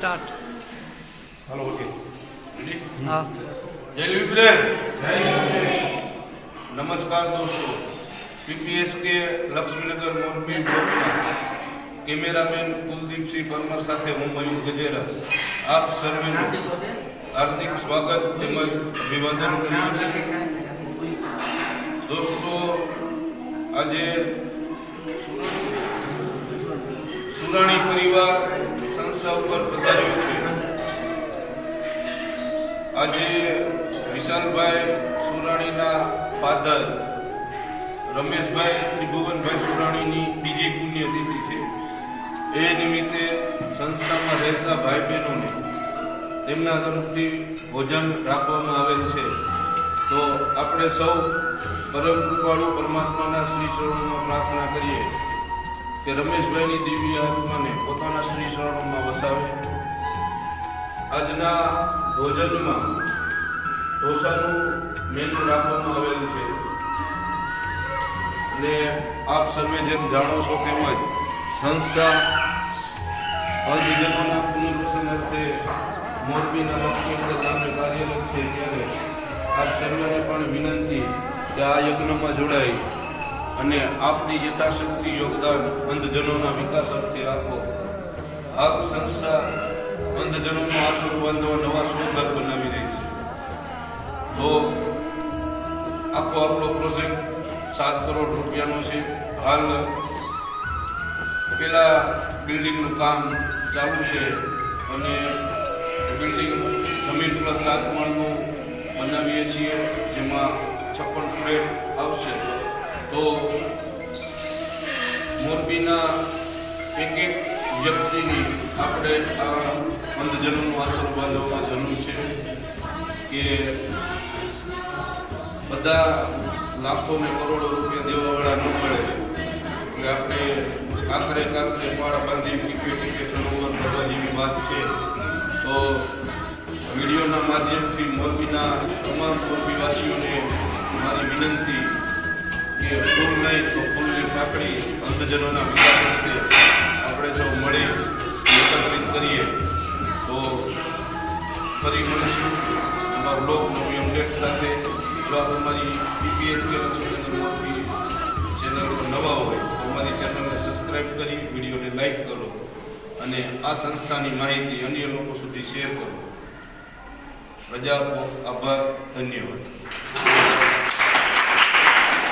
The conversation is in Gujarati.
स्टार्ट हेलो ओके जय जय नमस्कार दोस्तों। पीपीएस के लक्ष्मीनगर मोरबी कैमरामैन कुलदीप सिंह परमर साथ हूँ मयूर गजेरा आप सर्वे हार्दिक स्वागत अभिवादन कर दोस्तों आज सुनाणी परिवार સંસ્થા ઉપર પધાર્યું છે. આજે વિશાલભાઈ સુરાણીના ફાધર રમેશભાઈ ત્રિભુવનભાઈ સુરાણીની બીજી પુણ્યતિથિ છે. એ નિમિત્તે સંસ્થામાં રહેતા ભાઈ બહેનોને તેમના તરફથી ભોજન રાખવામાં આવેલ છે. તો આપણે સૌ પરમ કૃપાળુ પરમાત્માના શ્રી ચરણોમાં પ્રાર્થના કરીએ. કે રમેશભાઈની દિવ્ય આત્માને પોતાના શ્રી શરણોમાં વસાવે. આજના ભોજનમાં ઢોસાનું મેનુ રાખવામાં આવેલ છે. અને આપ સર્વે જેમ જાણો છો તેમજ સંસ્થા અલ્પજનોના પુનર્વસન અર્થે મોરબીના લક્ષ્મીનગર ગામે કાર્યરત છે ત્યારે આપ સર્વેને પણ વિનંતી કે આ યજ્ઞમાં જોડાઈ અને આપની યથાશક્તિ યોગદાન અંધજનોના વિકાસ અર્થે આપો. આપ સંસ્થા અંધજનોનો આશરો બાંધવા નવા સુંદર બનાવી રહી છે. તો આખો આપણો પ્રોજેક્ટ સાત કરોડ રૂપિયાનો છે. હાલ પેલા બિલ્ડિંગનું કામ ચાલુ છે અને બિલ્ડિંગ જમીન પ્લસ સાત માળનું બનાવીએ છીએ, જેમાં છપ્પન ફ્લેટ આવશે. તો મોરબીના એક એક વ્યક્તિની આપણે આ અંધજનોનો આશરો બાંધવામાં જરૂર છે કે બધા લાખો ને કરોડો રૂપિયા દેવાવાળા ન મળે. એટલે આપણે કાંકરે કાંકરે પાળ બાંધી ટીપે કે સરોવર કરવા જેવી વાત છે. તો વિડીયોના માધ્યમથી મોરબીના તમામ મોરબીવાસીઓને મારી વિનંતી કે ફૂલ નહીં તો ફૂલની પાકડી અંધજનોના વિકાસ અર્થે આપણે સૌ મળી એકત્રિત કરીએ. તો ફરી મળીશું અમારું બ્લોગ નવી અપડેટ સાથે. જો આપ અમારી પીપીએસ કે મોરબી નવા હોય તો અમારી ચેનલને સબસ્ક્રાઈબ કરી, વિડીયોને લાઈક કરો અને આ સંસ્થાની માહિતી અન્ય લોકો સુધી શેર કરો. રજા આભાર, ધન્યવાદ.